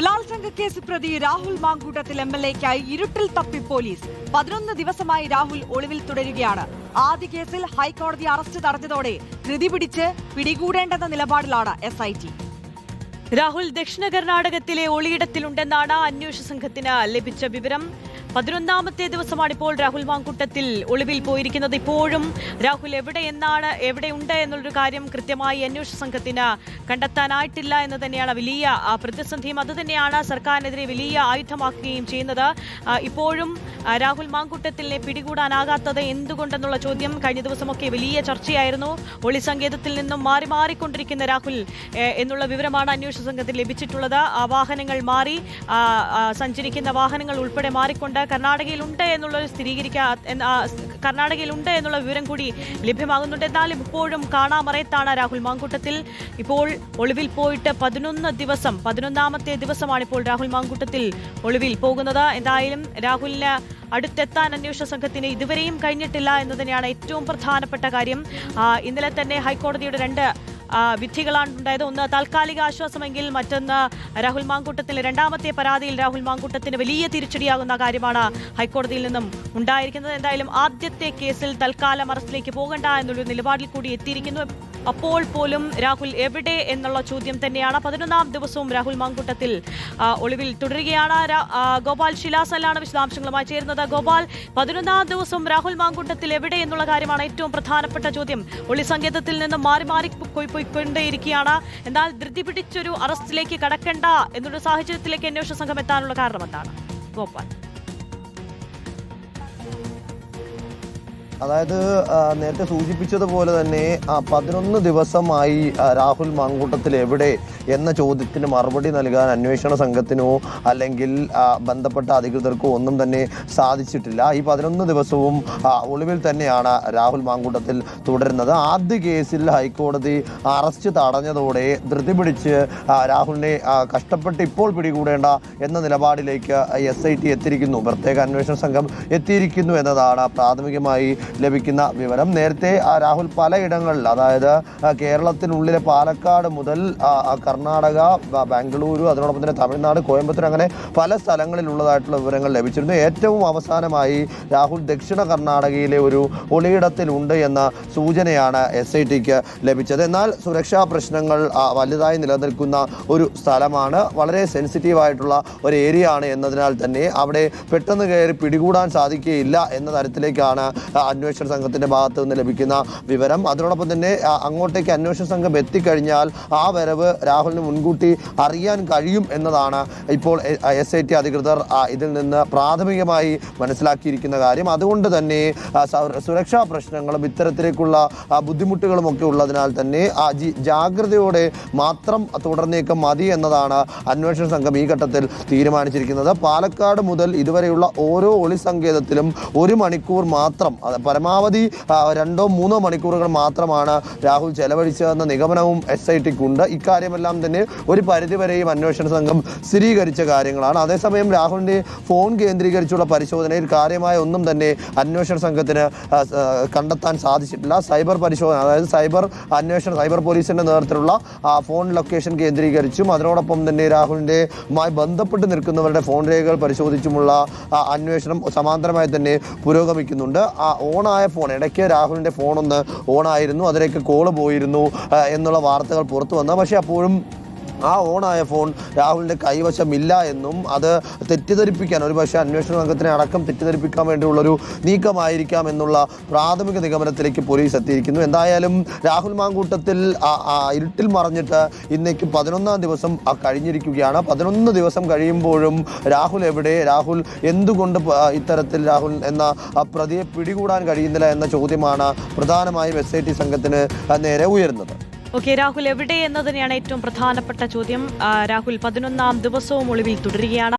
ബലാത്സംഗ കേസ് പ്രതി Rahul Mamkootathil M L എക്കായി ഇരുട്ടിൽ തപ്പി പോലീസ്. പതിനൊന്ന് ദിവസമായി രാഹുൽ ഒളിവിൽ തുടരുകയാണ്. ആദ്യ കേസിൽ ഹൈക്കോടതി അറസ്റ്റ് തടഞ്ഞതോടെ ധൃതി പിടിച്ച് പിടികൂടേണ്ടെന്ന നിലപാടിലാണ് എസ് രാഹുൽ ദക്ഷിണ കർണാടകത്തിലെ ഒളിയിടത്തിലുണ്ടെന്നാണ് അന്വേഷണ സംഘത്തിന് ലഭിച്ച വിവരം. പതിനൊന്നാമത്തെ ദിവസമാണ് ഇപ്പോൾ രാഹുൽ മാങ്കൂട്ടത്തിൽ ഒളിവിൽ പോയിരിക്കുന്നത്. ഇപ്പോഴും രാഹുൽ എവിടെ എന്നാണ് എവിടെയുണ്ട് എന്നുള്ളൊരു കാര്യം കൃത്യമായി അന്വേഷണ സംഘത്തിന് കണ്ടെത്താനായിട്ടില്ല എന്ന് തന്നെയാണ് വലിയ പ്രതിസന്ധിയും അതുതന്നെയാണ് സർക്കാരിനെതിരെ വലിയ ആയുധമാക്കുകയും ചെയ്യുന്നത്. ഇപ്പോഴും രാഹുൽ മാങ്കുട്ടത്തിലിനെ പിടികൂടാനാകാത്തത് എന്തുകൊണ്ടെന്നുള്ള ചോദ്യം കഴിഞ്ഞ ദിവസമൊക്കെ വലിയ ചർച്ചയായിരുന്നു. ഒളി സങ്കേതത്തിൽ നിന്നും മാറി മാറിക്കൊണ്ടിരിക്കുന്ന രാഹുൽ എന്നുള്ള വിവരമാണ് അന്വേഷണ സംഘത്തിന് ലഭിച്ചിട്ടുള്ളത്. വാഹനങ്ങൾ മാറി സഞ്ചരിക്കുന്ന വാഹനങ്ങൾ ഉൾപ്പെടെ മാറിക്കൊണ്ട് കർണാടകയിലുണ്ട് എന്നുള്ളത് സ്ഥിരീകരിക്കാ സ് കർണാടകയിലുണ്ട് എന്നുള്ള വിവരം കൂടി ലഭ്യമാകുന്നുണ്ട്. എന്നാലും ഇപ്പോഴും കാണാമറയത്താണ് രാഹുൽ മാങ്കൂട്ടത്തിൽ. ഇപ്പോൾ ഒളിവിൽ പോയിട്ട് പതിനൊന്ന് ദിവസം പതിനൊന്നാമത്തെ ദിവസമാണ് ഇപ്പോൾ രാഹുൽ മാങ്കൂട്ടത്തിൽ ഒളിവിൽ പോകുന്നത്. എന്തായാലും രാഹുലിന് അടുത്തെത്താൻ അന്വേഷണ സംഘത്തിന് ഇതുവരെയും കഴിഞ്ഞിട്ടില്ല എന്ന് തന്നെയാണ് ഏറ്റവും പ്രധാനപ്പെട്ട കാര്യം. ഇന്നലെ തന്നെ ഹൈക്കോടതിയുടെ രണ്ട് വിധികളാണ് ഉണ്ടായത്. ഒന്ന് താൽക്കാലിക ആശ്വാസമെങ്കിൽ മറ്റൊന്ന് രാഹുൽ മാങ്കൂട്ടത്തിന് രണ്ടാമത്തെ പരാതിയിൽ രാഹുൽ മാങ്കൂട്ടത്തിന് വലിയ തിരിച്ചടിയാകുന്ന കാര്യമാണ് ഹൈക്കോടതിയിൽ നിന്നും ഉണ്ടായിരിക്കുന്നത്. എന്തായാലും ആദ്യത്തെ കേസിൽ തൽക്കാലം അറസ്റ്റിലേക്ക് പോകണ്ട എന്നുള്ളൊരു നിലപാടിൽ കൂടി എത്തിയിരിക്കുന്നു. അപ്പോൾ പോലും രാഹുൽ എവിടെ എന്നുള്ള ചോദ്യം തന്നെയാണ്. പതിനൊന്നാം ദിവസവും രാഹുൽ മാങ്കൂട്ടത്തിൽ ഒളിവിൽ തുടരുകയാണ്. ഗോപാൽ ശിലാസലാണ് വിശദാംശങ്ങളുമായി ചേരുന്നത്. ഗോപാൽ പതിനൊന്നാം ദിവസവും രാഹുൽ മാങ്കൂട്ടത്തിൽ എവിടെ എന്നുള്ള കാര്യമാണ് ഏറ്റവും പ്രധാനപ്പെട്ട ചോദ്യം. ഒളി സങ്കേതത്തിൽ നിന്ന് മാറി മാറി പോയി പോയിക്കൊണ്ടേയിരിക്കുകയാണ്. എന്നാൽ ധൃതി പിടിച്ചൊരു അറസ്റ്റിലേക്ക് കടക്കണ്ട എന്നൊരു സാഹചര്യത്തിലേക്ക് അന്വേഷണ സംഘം എത്താനുള്ള കാരണം എന്താണ്? ഗോപാൽ. അതായത് നേരത്തെ സൂചിപ്പിച്ചതുപോലെ തന്നെ പതിനൊന്ന് ദിവസമായി രാഹുൽ മാങ്കൂട്ടത്തിൽ എവിടെ എന്ന ചോദ്യത്തിന് മറുപടി നൽകാൻ അന്വേഷണ സംഘത്തിനോ അല്ലെങ്കിൽ ബന്ധപ്പെട്ട അധികൃതർക്കോ ഒന്നും തന്നെ സാധിച്ചിട്ടില്ല. ഈ പതിനൊന്ന് ദിവസവും ഒളിവിൽ തന്നെയാണ് രാഹുൽ മാങ്കൂട്ടത്തിൽ തുടരുന്നത്. ആദ്യ കേസിൽ ഹൈക്കോടതി അറസ്റ്റ് തടഞ്ഞതോടെ ധൃതി പിടിച്ച് രാഹുലിനെ കഷ്ടപ്പെട്ട് ഇപ്പോൾ പിടികൂടേണ്ട എന്ന നിലപാടിലേക്ക് എസ് ഐ ടി എത്തിയിരിക്കുന്നു. പ്രത്യേക അന്വേഷണ സംഘം എത്തിയിരിക്കുന്നു എന്നതാണ് പ്രാഥമികമായി ലഭിക്കുന്ന വിവരം. നേരത്തെ രാഹുൽ പലയിടങ്ങളിൽ അതായത് കേരളത്തിനുള്ളിലെ പാലക്കാട് മുതൽ കർണാടക ബാംഗ്ലൂരു അതിനോടൊപ്പം തന്നെ തമിഴ്നാട് കോയമ്പത്തൂർ അങ്ങനെ പല സ്ഥലങ്ങളിലുള്ളതായിട്ടുള്ള വിവരങ്ങൾ ലഭിച്ചിരുന്നു ഏറ്റവും അവസാനമായി രാഹുൽ ദക്ഷിണ കർണാടകയിലെ ഒരു ഒളിയിടത്തിലുണ്ട് എന്ന സൂചനയാണ് എസ് ഐ ടിക്ക് ലഭിച്ചത്. എന്നാൽ സുരക്ഷാ പ്രശ്നങ്ങൾ വലുതായി നിലനിൽക്കുന്ന ഒരു സ്ഥലമാണ്. വളരെ സെൻസിറ്റീവ് ആയിട്ടുള്ള ഒരു ഏരിയ ആണ് എന്നതിനാൽ തന്നെ അവിടെ പെട്ടെന്ന് കയറി പിടികൂടാൻ സാധിക്കുകയില്ല എന്ന തരത്തിലേക്കാണ് അന്വേഷണ സംഘത്തിന്റെ ഭാഗത്ത് നിന്ന് ലഭിക്കുന്ന വിവരം. അതിനോടൊപ്പം തന്നെ അങ്ങോട്ടേക്ക് അന്വേഷണ സംഘം എത്തിക്കഴിഞ്ഞാൽ ആ വരവ് രാഹുലിന് മുൻകൂട്ടി അറിയാൻ കഴിയും എന്നതാണ് ഇപ്പോൾ എസ് ഐ ടി അധികൃതർ ഇതിൽ നിന്ന് പ്രാഥമികമായി മനസ്സിലാക്കിയിരിക്കുന്ന കാര്യം. അതുകൊണ്ട് തന്നെ സുരക്ഷാ പ്രശ്നങ്ങളും ഇത്തരത്തിലേക്കുള്ള ബുദ്ധിമുട്ടുകളും ഒക്കെ ഉള്ളതിനാൽ തന്നെ ജാഗ്രതയോടെ മാത്രം തുടർന്നേക്കം മതി എന്നതാണ് അന്വേഷണ സംഘം ഈ ഘട്ടത്തിൽ തീരുമാനിച്ചിരിക്കുന്നത്. പാലക്കാട് മുതൽ ഇതുവരെയുള്ള ഓരോ ഒളി സങ്കേതത്തിലും ഒരു മണിക്കൂർ മാത്രം പരമാവധി രണ്ടോ മൂന്നോ മണിക്കൂറുകൾ മാത്രമാണ് രാഹുൽ ചെലവഴിച്ചതെന്ന നിഗമനവും എസ് ഐ ടിക്കുണ്ട് ഇക്കാര്യമെല്ലാം തന്നെ ഒരു പരിധിവരെയും അന്വേഷണ സംഘം സ്ഥിരീകരിച്ച കാര്യങ്ങളാണ്. അതേസമയം രാഹുലിന്റെ ഫോൺ കേന്ദ്രീകരിച്ചുള്ള പരിശോധനയിൽ കാര്യമായ ഒന്നും തന്നെ അന്വേഷണ സംഘത്തിന് കണ്ടെത്താൻ സാധിച്ചിട്ടില്ല. സൈബർ പരിശോധന അതായത് സൈബർ അന്വേഷണ സൈബർ പോലീസിന്റെ നേതൃത്വത്തിലുള്ള ഫോൺ ലൊക്കേഷൻ കേന്ദ്രീകരിച്ചും അതിനോടൊപ്പം തന്നെ രാഹുലിന്റെ മായി ബന്ധപ്പെട്ട് നിൽക്കുന്നവരുടെ ഫോൺ രേഖകൾ പരിശോധിച്ചുമുള്ള അന്വേഷണം സമാന്തരമായി തന്നെ പുരോഗമിക്കുന്നുണ്ട്. ആ ഓണായ ഫോൺ ഇടയ്ക്ക് രാഹുലിന്റെ ഫോണൊന്ന് ഓണായിരുന്നു അതിലേക്ക് കോൾ പോയിരുന്നു എന്നുള്ള വാർത്തകൾ പുറത്തു വന്ന. പക്ഷേ അപ്പോഴും ആ ഓണായ ഫോൺ രാഹുലിന്റെ കൈവശമില്ല എന്നും അത് തെറ്റിദ്ധരിപ്പിക്കാൻ ഒരു പക്ഷേ അന്വേഷണ സംഘത്തിനെ അടക്കം തെറ്റിദ്ധരിപ്പിക്കാൻ വേണ്ടിയുള്ളൊരു നീക്കമായിരിക്കാം എന്നുള്ള പ്രാഥമിക നിഗമനത്തിലേക്ക് പോലീസ് എത്തിയിരിക്കുന്നു. എന്തായാലും രാഹുൽ മാങ്കൂട്ടത്തിൽ ഇരുട്ടിൽ മറഞ്ഞിട്ട് ഇന്നേക്ക് പതിനൊന്നാം ദിവസം കഴിഞ്ഞിരിക്കുകയാണ്. പതിനൊന്ന് ദിവസം കഴിയുമ്പോഴും രാഹുൽ എവിടെ? രാഹുൽ എന്തുകൊണ്ട് ഇത്തരത്തിൽ രാഹുൽ എന്ന പ്രതിയെ പിടികൂടാൻ കഴിയുന്നില്ല എന്ന ചോദ്യമാണ് പ്രധാനമായും എസ് ഐ ടി സംഘത്തിന് നേരെ ഉയരുന്നത്. ഓക്കെ രാഹുൽ എവിടെ എന്ന് തന്നെയാണ് ഏറ്റവും പ്രധാനപ്പെട്ട ചോദ്യം? രാഹുൽ പതിനൊന്നാം ദിവസവും ഒളിവിൽ തുടരുകയാണ്.